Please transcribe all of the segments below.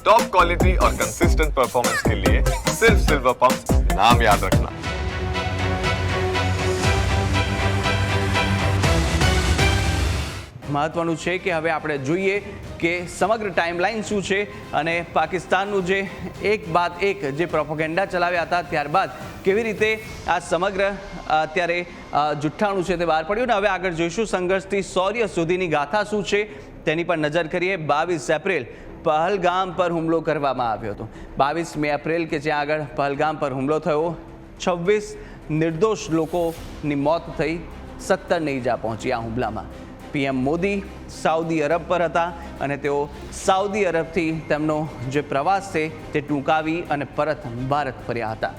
Top quality और consistent performance के लिए सिर्फ सिल्वर पंप नाम याद रखना મહત્વનું છે કે હવે આપણે જોઈએ કે સમગ્ર ટાઈમલાઈન શું છે અને પાકિસ્તાનનું જે એક બાદ એક જે પ્રોપોગેન્ડા ચલાવ્યા હતા ત્યારબાદ કેવી રીતે આ સમગ્ર અ, અત્યારે અ, જુઠ્ઠાણું છે તે બહાર પડ્યું ને હવે આગળ જોઈશું સંઘર્ષથી શૌર્ય સુધીની ગાથા શું છે તેની પર નજર કરીએ બાવીસ એપ્રિલ પહલગામ પર હુમલો કરવામાં આવ્યો હતો. બાવીસમી એપ્રિલ કે જ્યાં આગળ પહલગામ પર હુમલો થયો, છવ્વીસ નિર્દોષ લોકોની મોત થઈ સત્તરને ઈજા પહોંચી આ હુમલામાં. પીએમ મોદી સાઉદી અરબ પર હતા અને તેઓ સાઉદી અરબથી તેમનો જે પ્રવાસ છે તે ટૂંકાવી અને પરત ભારત ફર્યા હતા.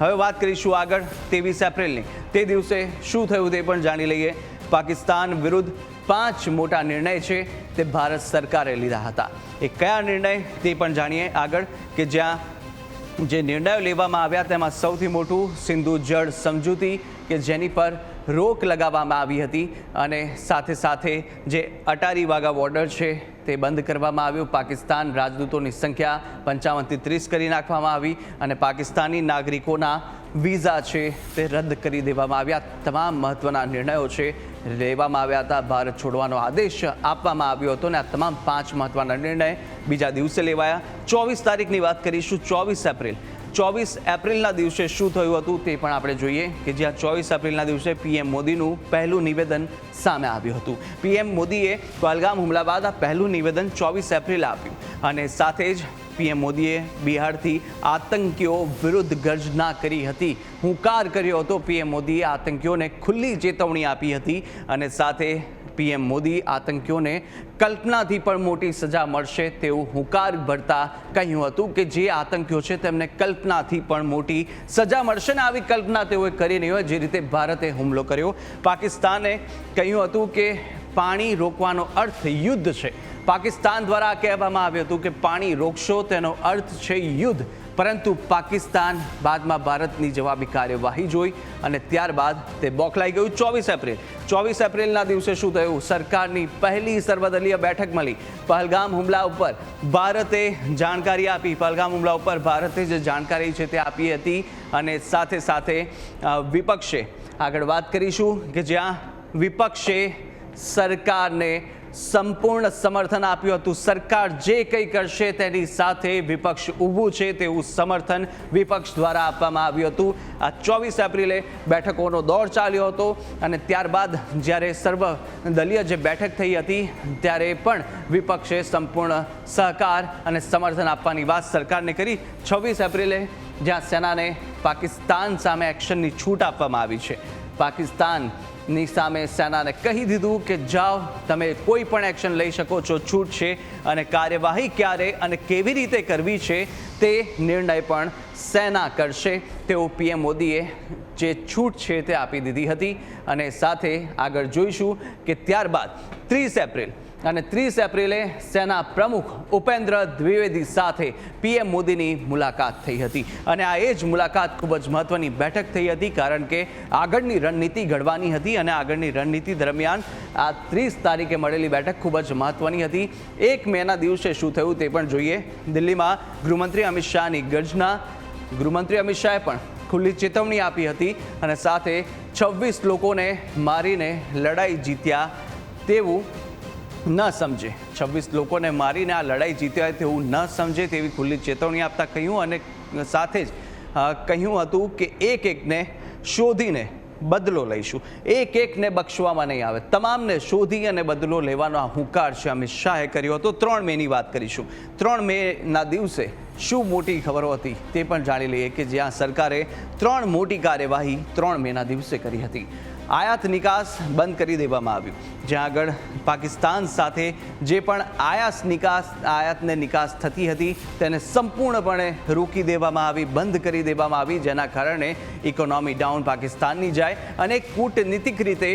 હવે વાત કરીશું આગળ ત્રેવીસ એપ્રિલની. તે દિવસે શું થયું તે પણ જાણી લઈએ. પાકિસ્તાન વિરુદ્ધ પાંચ મોટા નિર્ણય છે. તે ભારત સરકારે લીધા હતા. એ કયા નિર્ણય, તે પણ જાણીએ આગળ કે જ્યાં જે નિર્ણયો લેવામાં આવ્યા તેમાં સૌથી મોટું સિંધુ જળ સમજૂતી કે જેની પર રોક લગાવવામાં આવી હતી અને સાથે સાથે જે અટારી વાઘા બોર્ડર છે તે બંધ કરવામાં આવ્યું. પાકિસ્તાન રાજદૂતોની સંખ્યા પંચાવનથી ત્રીસ કરી નાખવામાં આવી અને પાકિસ્તાની નાગરિકોના વિઝા છે તે રદ કરી દેવામાં આવ્યા. તમામ મહત્ત્વના નિર્ણયો છે લેવામાં આવ્યા હતા. ભારત છોડવાનો આદેશ આપવામાં આવ્યો હતો અને આ તમામ પાંચ મહત્ત્વના નિર્ણય બીજા દિવસે લેવાયા. ચોવીસ તારીખની વાત કરીશું. ચોવીસ એપ્રિલ. ચોવીસ એપ્રિલના દિવસે શું થયું હતું તે પણ આપણે જોઈએ કે જ્યાં ચોવીસ એપ્રિલના દિવસે પીએમ મોદીનું પહેલું નિવેદન સામે આવ્યું હતું. પીએમ મોદીએ પહલગામ હુમલા બાદ આ પહેલું નિવેદન ચોવીસ એપ્રિલે આપ્યું. અને સાથે જ પીએમ મોદીએ બિહારથી આતંકીઓ વિરુદ્ધ ગર્જના કરી હતી. હુંકાર કર્યો હતો પીએમ મોદીએ આતંકીઓને ખુલ્લી ચેતવણી આપી હતી અને સાથે પીએમ મોદી આતંકીઓને કલ્પનાથી પણ મોટી સજા મળશે તેવું હુંકાર ભરતા કહ્યું હતું કે જે આતંકીઓ છે તેમને કલ્પનાથી પણ મોટી સજા મળશે ને આવી કલ્પના તેઓએ કરી નહીં હોય જે રીતે ભારતે હુમલો કર્યો. પાકિસ્તાને કહ્યું હતું કે પાણી રોકવાનો અર્થ યુદ્ધ છે. પાકિસ્તાન દ્વારા કહેવામાં આવ્યું હતું કે પાણી રોકશો તેનો અર્થ છે યુદ્ધ. પરંતુ પાકિસ્તાન બાદમાં ભારતની જવાબી કાર્યવાહી જોઈ અને ત્યારબાદ તે બોખલાઈ ગયું. ચોવીસ એપ્રિલ. ચોવીસ એપ્રિલના દિવસે શું થયું? સરકારની પહેલી સર્વદલીય બેઠક મળી. પહલગામ હુમલા ઉપર ભારતે જાણકારી આપી. પહલગામ હુમલા ઉપર ભારતે જે જાણકારી છે તે આપી હતી અને સાથે સાથે વિપક્ષે આગળ વાત કરીશું કે જ્યાં વિપક્ષે સરકારને સંપૂર્ણ સમર્થન આપ્યું હતું. સરકાર જે કંઈ કરશે તેની સાથે વિપક્ષ ઊભું છે તેવું સમર્થન વિપક્ષ દ્વારા આપવામાં આવ્યું હતું. આ ચોવીસ એપ્રિલે બેઠકોનો દોર ચાલ્યો હતો અને ત્યારબાદ જ્યારે સર્વ દલીય જે બેઠક થઈ હતી, ત્યારે પણ વિપક્ષે સંપૂર્ણ સહકાર અને સમર્થન આપવાની વાત સરકારને કરી. છવ્વીસ એપ્રિલે જ્યાં સેનાને પાકિસ્તાન સામે એક્શનની છૂટ આપવામાં આવી છે. પાકિસ્તાનની સામે સેનાને કહી દીધું કે જાઓ, તમે કોઈ પણ એક્શન લઈ શકો છો, છૂટ છે અને કાર્યવાહી ક્યારે અને કેવી રીતે કરવી છે તે નિર્ણય પણ સેના કરશે. તેવું પીએમ મોદીએ જે છૂટ છે તે આપી દીધી હતી અને સાથે આગળ જોઈશું કે ત્યારબાદ ત્રીસ એપ્રિલ અને ત્રીસ એપ્રિલે સેના પ્રમુખ ઉપેન્દ્ર દ્વિવેદી સાથે પીએમ મોદીની મુલાકાત થઈ હતી. અને આ એ જ મુલાકાત ખૂબ જ મહત્વની બેઠક થઈ હતી, કારણ કે આગળની રણનીતિ ઘડવાની હતી અને આગળની રણનીતિ દરમિયાન આ ત્રીસ તારીખે મળેલી બેઠક ખૂબ જ મહત્વની હતી. એક મેના દિવસે શું થયું તે પણ જોઈએ. દિલ્હીમાં ગૃહમંત્રી અમિત શાહની ગર્જના, ગૃહમંત્રી અમિત શાહે પણ ખુલ્લી ચેતવણી આપી હતી અને સાથે છવ્વીસ લોકોને મારીને લડાઈ જીત્યા તેવું ન સમજે. છવ્વીસ લોકોને મારીને આ લડાઈ જીત્યા તેવું ન સમજે તેવી ખુલ્લી ચેતવણી આપતા કહ્યું અને સાથે જ કહ્યું હતું કે એક એકને શોધીને બદલો લઈશું. એક એકને બક્ષવામાં નહીં આવે. તમામને શોધી અને બદલો લેવાનો આ હુંકાર છે અમિત શાહે કર્યો હતો. ત્રણ મેની વાત કરીશું. ત્રણ મેના દિવસે શું મોટી ખબરો હતી તે પણ જાણી લઈએ કે જ્યાં સરકારે ત્રણ મોટી કાર્યવાહી ત્રણ મેના દિવસે કરી હતી. આયાત નિકાસ બંધ કરી દેવામાં આવ્યું. જ્યાં આગળ પાકિસ્તાન સાથે જે પણ આયાસ નિકાસ, આયાતને નિકાસ થતી હતી, તેને સંપૂર્ણપણે રોકી દેવામાં આવી, બંધ કરી દેવામાં આવી, જેના કારણે ઇકોનોમી ડાઉન પાકિસ્તાનની જાય. અને કૂટનીતિક રીતે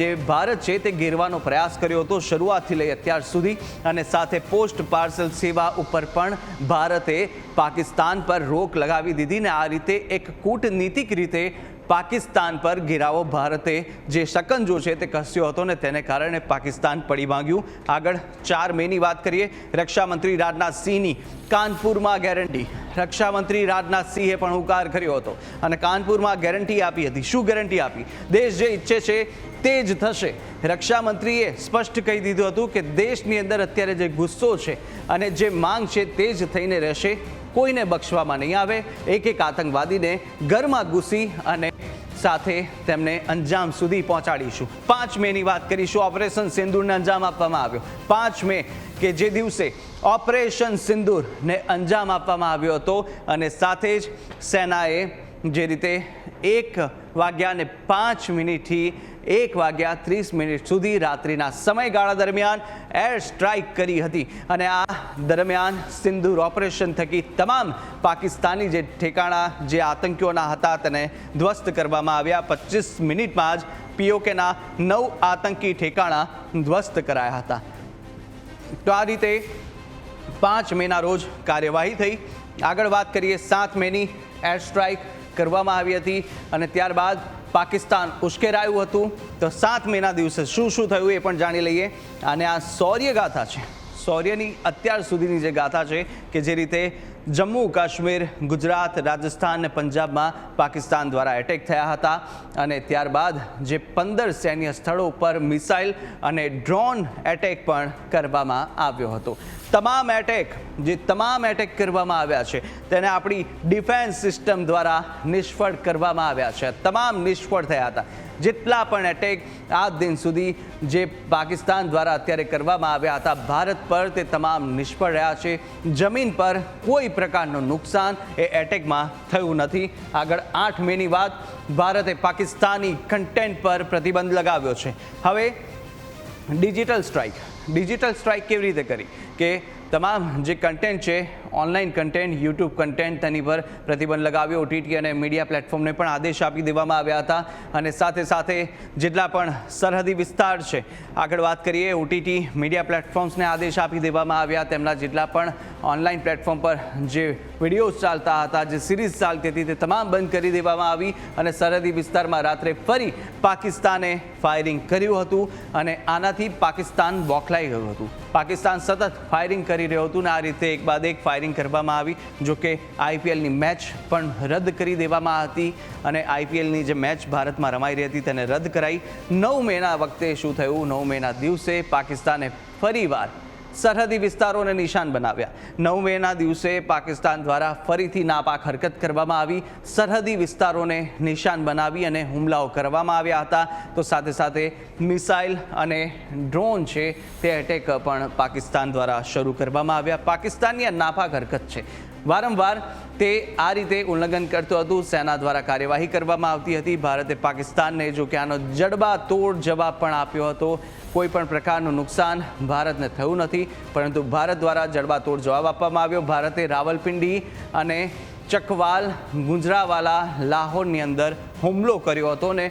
જે ભારત છે તે ઘેરવાનો પ્રયાસ કર્યો હતો શરૂઆતથી લઈ અત્યાર સુધી. અને સાથે પોસ્ટ પાર્સલ સેવા ઉપર પણ ભારતે પાકિસ્તાન પર રોક લગાવી દીધી ને આ રીતે એક કૂટનીતિક રીતે પાકિસ્તાન પર ઘેરાવો. ભારતે જે શકંજો છે તે કસ્યો હતો ને તેને કારણે પાકિસ્તાન પડી ભાંગ્યું. આગળ ચાર મેની વાત કરીએ. રક્ષામંત્રી રાજનાથ સિંહની કાનપુરમાં ગેરંટી. રક્ષામંત્રી રાજનાથ સિંહે પણ હુંકાર કર્યો હતો અને કાનપુરમાં ગેરંટી આપી હતી. શું ગેરંટી આપી? દેશ જે ઈચ્છે છે તે જ થશે. રક્ષામંત્રીએ સ્પષ્ટ કહી દીધું હતું કે દેશની અંદર અત્યારે જે ગુસ્સો છે અને જે માંગ છે તે જ થઈને રહેશે. કોઈને બક્ષવામાં નહીં આવે. એક એક આતંકવાદીને ઘરમાં ઘૂસી અને સાથે તેમને અંજામ સુધી પહોંચાડીશું. પાંચ મેની વાત કરીશું. ઓપરેશન સિંદૂરને અંજામ આપવામાં આવ્યો. પાંચ મે કે જે દિવસે ઓપરેશન સિંદૂરને અંજામ આપવામાં આવ્યો હતો અને સાથે જ સેનાએ જે રીતે એક વાગ્યા ને પાંચ મિનિટથી એક વાગ્યા ત્રીસ મિનિટ સુધી રાત્રિના સમયગાળા દરમિયાન એર સ્ટ્રાઇક કરી હતી. અને આ દરમિયાન સિંદૂર ઓપરેશન થકી તમામ પાકિસ્તાની જે ઠેકાણા, જે આતંકીઓના હતા તેને ધ્વસ્ત કરવામાં આવ્યા. પચીસ મિનિટમાં જ પીઓકેના નવ આતંકી ઠેકાણા ધ્વસ્ત કરાયા હતા. તો આ રીતે પાંચ મેના રોજ કાર્યવાહી થઈ. આગળ વાત કરીએ સાત મેની એર સ્ટ્રાઇક કરવામાં આવી હતી અને ત્યારબાદ પાકિસ્તાન ઉશ્કેરાયું હતું. તો સાત મેના દિવસે શું શું થયું એ પણ જાણી લઈએ. અને આ શૌર્યગાથા છે. શૌર્યની અત્યાર સુધીની જે ગાથા છે કે જે રીતે જમ્મુ કાશ્મીર, ગુજરાત, રાજસ્થાન પંજાબમાં પાકિસ્તાન દ્વારા એટેક થયા હતા અને ત્યારબાદ જે પંદર સૈન્ય સ્થળો પર મિસાઇલ અને ડ્રોન એટેક પણ કરવામાં આવ્યો હતો. તમામ એટેક જે તમામ એટેક કરવામાં આવ્યા છે, તેને આપણી ડિફેન્સ સિસ્ટમ દ્વારા નિષ્ફળ કરવામાં આવ્યા છે. તમામ નિષ્ફળ થયા હતા. જેટલા પણ એટેક આ દિન સુધી જે પાકિસ્તાન દ્વારા અત્યારે કરવામાં આવ્યા હતા, ભારત પર તે તમામ નિષ્ફળ રહ્યા છે. જમીન પર કોઈ પ્રકારનું નુકસાન એ એટેકમાં થયું નથી. આગળ આઠ મેની વાત ભારતે પાકિસ્તાની કન્ટેન્ટ પર પ્રતિબંધ લગાવ્યો છે. હવે ડિજિટલ સ્ટ્રાઇક ડિજિટલ સ્ટ્રાઇક કેવી રીતે કરી? કે તમામ જે કન્ટેન્ટ છે ઓનલાઈન કન્ટેન્ટ, યુટ્યુબ કન્ટેન્ટ તેની પર પ્રતિબંધ લગાવ્યો. ઓટીટી અને મીડિયા પ્લેટફોર્મને પણ આદેશ આપી દેવામાં આવ્યા હતા. અને સાથે સાથે જેટલા પણ સરહદી વિસ્તાર છે, આગળ વાત કરીએ ઓટીટી મીડિયા પ્લેટફોર્મ્સને આદેશ આપી દેવામાં આવ્યા. તેમના જેટલા પણ ઓનલાઈન પ્લેટફોર્મ પર જે વિડીયોઝ ચાલતા હતા, જે સિરીઝ ચાલતી હતી, તે તમામ બંધ કરી દેવામાં આવી અને સરહદી વિસ્તારમાં રાત્રે ફરી પાકિસ્તાને ફાયરિંગ કર્યું હતું અને આનાથી પાકિસ્તાન બોખલાઈ ગયું હતું. પાકિસ્તાન સતત ફાયરિંગ કરી રહ્યું હતું અને આ રીતે એક બાદ એક ફાયરિંગ કરવામાં આવી, જો કે આઈપીએલની મેચ પણ રદ કરી દેવામાં હતી અને આઈપીએલની જે મેચ ભારતમાં રમાઈ રહી હતી તેને રદ કરાઈ. નવ મેના વખતે શું થયું? નવ મેના દિવસે પાકિસ્તાને ફરીવાર સરહદી વિસ્તારોને નિશાન બનાવ્યા. નવ મેના દિવસે પાકિસ્તાન દ્વારા ફરીથી નાપાક હરકત કરવામાં આવી. સરહદી વિસ્તારોને નિશાન બનાવી અને હુમલાઓ કરવામાં આવ્યા હતા. તો સાથે સાથે મિસાઇલ અને ડ્રોન છે તે એટેક પણ પાકિસ્તાન દ્વારા શરૂ કરવામાં આવ્યા. પાકિસ્તાનની આ નાપાક હરકત છે. વારંવાર તે આ રીતે ઉલ્લંઘન કરતું હતું. સેના દ્વારા કાર્યવાહી કરવામાં આવતી હતી. ભારતે પાકિસ્તાનને જો કે આનો જડબા તોડ જવાબ પણ આપ્યો હતો. કોઈ પણ પ્રકારનું નુકસાન ભારતને થયું નથી, પરંતુ ભારત દ્વારા જડબાતોડ જવાબ આપવામાં આવ્યો. ભારતે રાવલપિંડી અને ચકવાલ ગુંજરાવાલા લાહોરની અંદર હુમલો કર્યો હતો ને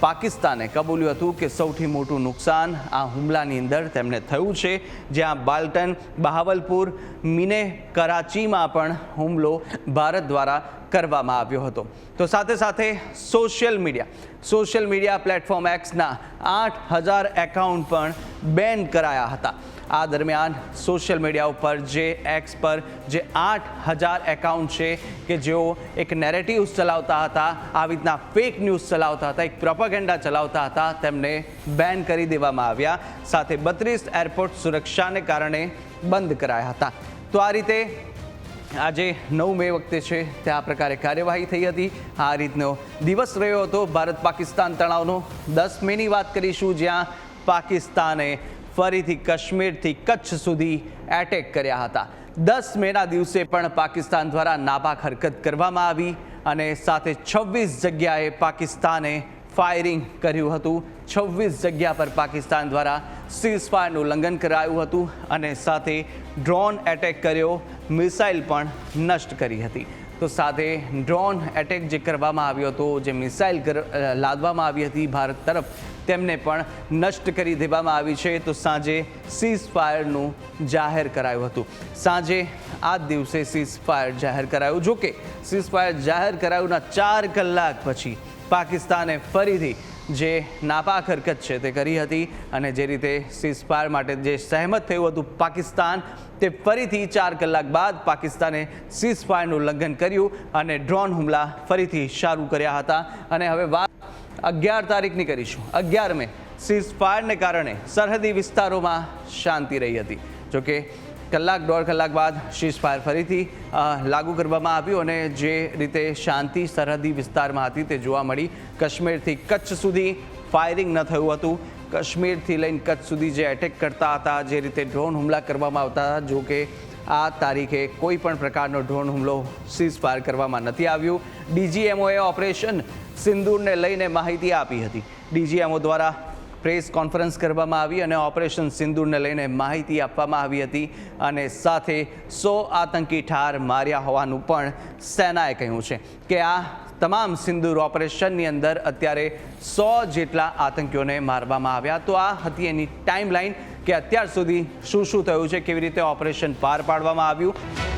પાકિસ્તાને કબૂલ્યું હતું કે સૌથી મોટું નુકસાન આ હુમલાની અંદર તેમને થયું છે. જ્યાં બાલ્ટન, બહાવલપુર, મિને, કરાચીમાં પણ હુમલો ભારત દ્વારા કરવામાં આવ્યો હતો. તો સાથે સાથે social media social media platform એક્સના આઠ હજાર એકાઉન્ટ પણ બેન કરાયા હતા. આ દરમિયાન સોશિયલ મીડિયા ઉપર જે એક્સ પર જે આઠ હજાર એકાઉન્ટ છે કે જેઓ એક નેરેટિવ્સ ચલાવતા હતા આવી રીતના ફેક ન્યૂઝ ચલાવતા હતા, એક પ્રોપેગેન્ડા ચલાવતા હતા, તેમને બેન કરી દેવામાં આવ્યા. સાથે બત્રીસ એરપોર્ટ સુરક્ષાને કારણે બંધ કરાયા હતા. તો આ રીતે આજે નવ મે વખતે છે તે આ પ્રકારે કાર્યવાહી થઈ હતી. આ રીતનો દિવસ રહ્યો હતો. ભારત પાકિસ્તાન તણાવનો દસ મેની વાત કરીશું, જ્યાં પાકિસ્તાને ફરીથી કાશ્મીરથી કચ્છ સુધી એટેક કર્યા હતા. દસ મેના દિવસે પણ પાકિસ્તાન દ્વારા નાપાક હરકત કરવામાં આવી અને સાથે છવ્વીસ જગ્યાએ પાકિસ્તાને ફાયરિંગ કર્યું હતું. છવ્વીસ જગ્યા પર પાકિસ્તાન દ્વારા સીઝ ફાયરનું ઉલ્લંઘન કરાયું હતું અને સાથે ડ્રોન એટેક કર્યો મિસાઇલ પણ નષ્ટ કરી હતી. તો સાથે ડ્રોન એટેક જે કરવામાં આવ્યો હતો, જે મિસાઇલ લાદવામાં આવી હતી ભારત તરફ તેમને પણ નષ્ટ કરી દેવામાં આવી છે. તો સાંજે સીઝ ફાયરનું જાહેર કરાયું હતું. સાંજે આ દિવસે સીઝ ફાયર જાહેર કરાયું. જો કે સીઝ ફાયર જાહેર કરાયુંના ચાર કલાક પછી પાકિસ્તાને ફરીથી જે નાપાક હરકત છે તે કરી હતી અને જે રીતે સીઝફાયર માટે જે સહેમત થયું હતું પાકિસ્તાન, તે ફરીથી ચાર કલાક બાદ પાકિસ્તાને સીઝફાયરનું ઉલ્લંઘન કર્યું અને ડ્રોન હુમલા ફરીથી શરૂ કર્યા હતા. અને હવે વાત અગિયાર તારીખની કરીશું. અગિયાર મે સીઝફાયરને કારણે સરહદી વિસ્તારોમાં શાંતિ રહી હતી. જોકે કલાક દોઢ કલાક બાદ સીઝફાયર ફરીથી લાગુ કરવામાં આવ્યું અને જે રીતે શાંતિ સરહદી વિસ્તારમાં હતી તે જોવા મળી. કાશ્મીરથી કચ્છ સુધી ફાયરિંગ ન થયું હતું. કાશ્મીરથી લઈને કચ્છ સુધી જે એટેક કરતા હતા, જે રીતે ડ્રોન હુમલા કરવામાં આવતા હતા, જો કે આ તારીખે કોઈ પણ પ્રકારનો ડ્રોન હુમલો સીઝફાયર કરવામાં નથી આવ્યું. ડીજીએમઓએ ઓપરેશન સિંદૂરને લઈને માહિતી આપી હતી. ડીજીએમઓ દ્વારા પ્રેસ કોન્ફરન્સ કરવામાં આવી અને ઓપરેશન સિંદૂરને લઈને માહિતી આપવામાં આવી હતી અને સાથે સો આતંકી ઠાર માર્યા હોવાનું પણ સેનાએ કહ્યું છે કે આ તમામ સિંદૂર ઓપરેશનની અંદર અત્યારે સો જેટલા આતંકીઓને મારવામાં આવ્યા. તો આ હતી એની ટાઈમલાઈન કે અત્યાર સુધી શું શું થયું છે, કેવી રીતે ઓપરેશન પાર પાડવામાં આવ્યું?